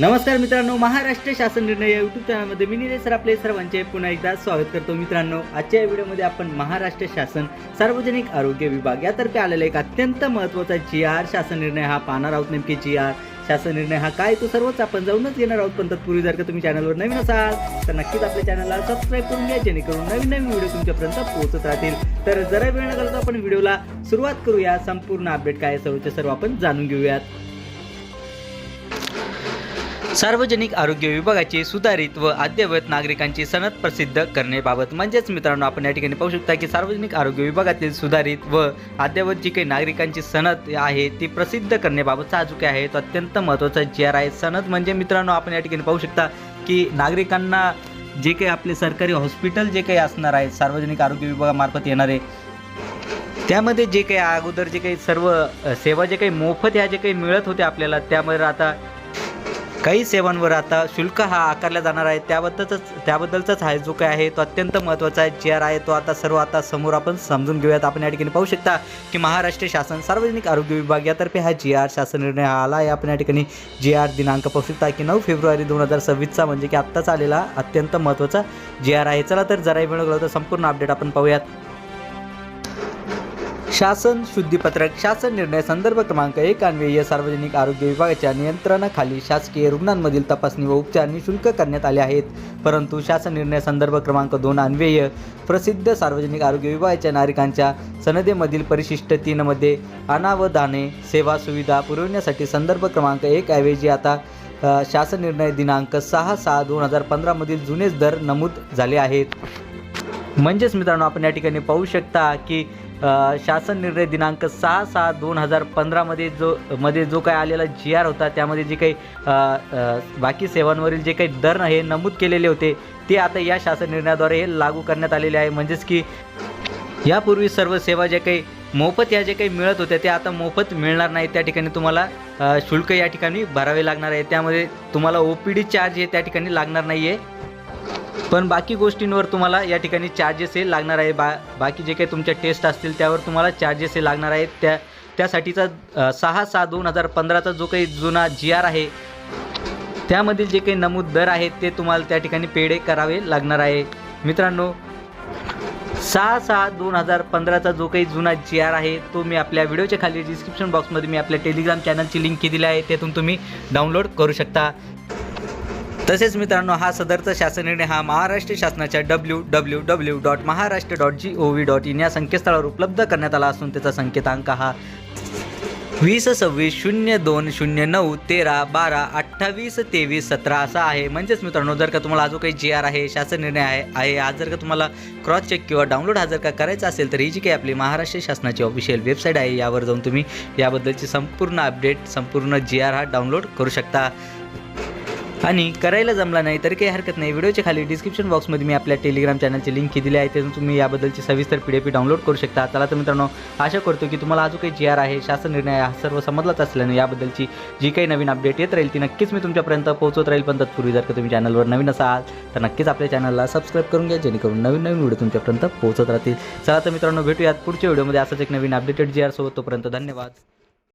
नमस्कार मित्रांनो महाराष्ट्र शासन निर्णय या युट्यूब चॅनलमध्ये मी निलेश सर आपले सर्वांचे पुन्हा एकदा स्वागत करतो मित्रांनो. आजच्या या व्हिडिओमध्ये आपण महाराष्ट्र शासन सार्वजनिक आरोग्य विभाग यातर्फे आलेला एक अत्यंत महत्त्वाचा जी आर शासन निर्णय हा पाहणार आहोत नेमकी जी आर शासन निर्णय हा काय? तो सर्वच आपण जाऊनच घेणार आहोत. पण तत्पूर्वी जर का तुम्ही चॅनलवर नवीन असाल तर नक्कीच आपल्या चॅनलला सबस्क्राईब करून घ्या जेणेकरून नवीन नवीन व्हिडिओ तुमच्यापर्यंत पोहोचत राहतील. तर जरा वेळ न घालता आपण व्हिडिओला सुरुवात करूया. संपूर्ण अपडेट काय आहे सर्व आपण जाणून घेऊयात. सार्वजनिक आरोग्य विभागाची सुधारित व अद्ययावत नागरिकांची सनद प्रसिद्ध करण्याबाबत म्हणजेच मित्रांनो आपण या ठिकाणी पाहू शकता की सार्वजनिक आरोग्य विभागातील सुधारित व अद्ययावत जी काही नागरिकांची सनद आहे ती प्रसिद्ध करण्याबाबतचा हा जो काही आहे. तो अत्यंत महत्त्वाचा जी आर आहे सनद म्हणजे मित्रांनो आपण या ठिकाणी पाहू शकता की नागरिकांना जे काही आपले सरकारी हॉस्पिटल जे काही असणार आहे सार्वजनिक आरोग्य विभागामार्फत येणारे त्यामध्ये जे काही अगोदर जे काही सर्व सेवा जे काही मोफत ह्या जे काही मिळत होते आपल्याला त्यामध्ये आता काही सेवांवर आता शुल्क हा आकारला जाणार आहे. त्याबद्दलच त्याबद्दलचाच आहे जो काय आहे तो अत्यंत महत्त्वाचा जी आर आहे तो आता सर्व आता समोर आपण समजून घेऊयात. आपण या ठिकाणी पाहू शकता की महाराष्ट्र शासन सार्वजनिक आरोग्य विभाग यातर्फे हा जी आर शासन निर्णय हा आला आहे. आपण या ठिकाणी जी आर दिनांक पाहू शकता की नऊ फेब्रुवारी दोन हजार सव्वीसचा म्हणजे की आत्ताच आलेला अत्यंत महत्त्वाचा जी आर आहे. चला तर जरा वेळ गेलो तर संपूर्ण अपडेट आपण पाहूयात. शासन शुद्धीपत्रक शासन निर्णय संदर्भ क्रमांक एक अन्वयीय सार्वजनिक आरोग्य विभागाच्या नियंत्रणाखाली शासकीय रुग्णांमधील तपासणी व उपचार निशुल्क करण्यात आले आहेत. परंतु शासन निर्णय संदर्भ क्रमांक दोन अन्वयीय प्रसिद्ध सार्वजनिक आरोग्य विभागाच्या नागरिकांच्या सनदेमधील परिशिष्ट तीनमध्ये अनावधाने सेवा सुविधा पुरवण्यासाठी संदर्भ क्रमांक एक ऐवजी आता शासन निर्णय दिनांक सहा सहा दोन हजार पंधरामधील जुनेच दर नमूद झाले आहेत. म्हणजेच मित्रांनो आपण या ठिकाणी पाहू शकता की शासन निर्णय दिनांक सहा सहा दोन हजार पंधरामध्ये जो मध्ये जो काय आलेला जी आर होता त्यामध्ये जे काही बाकी सेवांवरील जे काही दर हे नमूद केलेले होते ते आता या शासन निर्णयाद्वारे हे लागू करण्यात आलेले आहे. म्हणजेच की यापूर्वी सर्व सेवा ज्या काही मोफत या जे काही मिळत होत्या ते आता मोफत मिळणार नाही. त्या ठिकाणी तुम्हाला शुल्क या ठिकाणी भरावे लागणार आहे. त्यामध्ये तुम्हाला ओ पी डी चार्ज हे त्या ठिकाणी लागणार नाही आहे पण बाकी गोष्टींवर तुम्हाला या ठिकाणी चार्जेस हे लागणार आहे. बा बाकी जे काही तुमच्या टेस्ट असतील त्यावर तुम्हाला चार्जेस हे लागणार आहेत. त्या त्यासाठीचा सहा सहा दोन हजार पंधराचा जो काही जुना जी आर आहे त्यामधील जे काही नमूद दर आहेत ते तुम्हाला त्या ठिकाणी पेडे करावे लागणार आहे. मित्रांनो सहा सहा दोन हजार पंधराचा जो काही जुना जी आर आहे तो मी आपल्या व्हिडिओच्या खाली डिस्क्रिप्शन बॉक्समध्ये मी आपल्या टेलिग्राम चॅनलची लिंक दिली आहे. त्यातून तुम्ही डाउनलोड करू शकता. तसेच मित्रांनो हा सदरचा शासन निर्णय हा महाराष्ट्र शासनाच्या W W W dot Maharashtra dot G O V dot in या संकेतस्थळावर उपलब्ध करण्यात आला असून त्याचा संकेतांक हा वीस सव्वीस शून्य दोन शून्य नऊ तेरा बारा अठ्ठावीस तेवीस सतरा असा आहे. म्हणजेच मित्रांनो जर का तुम्हाला अजून जो काही जी आर आहे शासन निर्णय आहे आहे आज जर का तुम्हाला क्रॉस चेक किंवा डाउनलोड हा जर का करायचा असेल तर ही जी काही आपली महाराष्ट्र शासनाची ऑफिशियल वेबसाईट आहे यावर जाऊन तुम्ही याबद्दलची संपूर्ण अपडेट संपूर्ण जी आर हा डाउनलोड करू शकता. आणि करायला जमला नाही तर काही हरकत नाही. व्हिडिओच्या खाली डिस्क्रिप्शन बॉक्समध्ये मी आपल्या टेलिग्राम चॅनलची लिंक दिली आहे. त्यातून तुम्ही याबद्दलची सविस्तर पी डी पी डाउनलोड करू शकता. चला तर मित्रांनो आशा करतो की तुम्हाला अजून काही जी आर आहे शासन निर्णय हा सर्व समजलाच असल्याने याबद्दलची जी काही नवीन अपडेट येत राहील ती नक्कीच मी तुमच्यापर्यंत पोहोचवत राहील. पण तत्पूर्वी जर का तुम्ही चॅनलवर नवीन असाल तर नक्कीच आपल्या चॅनलला सबस्क्राईब करून घ्या जेणेकरून नवीन नवीन व्हिडिओ तुमच्यापर्यंत पोहोचत राहतील. चला तर मित्रांनो भेटूयात पुढच्या व्हिडिओमध्ये. असंच एक नवीन अपडेटेड जी आर सोबत. तोपर्यंत धन्यवाद.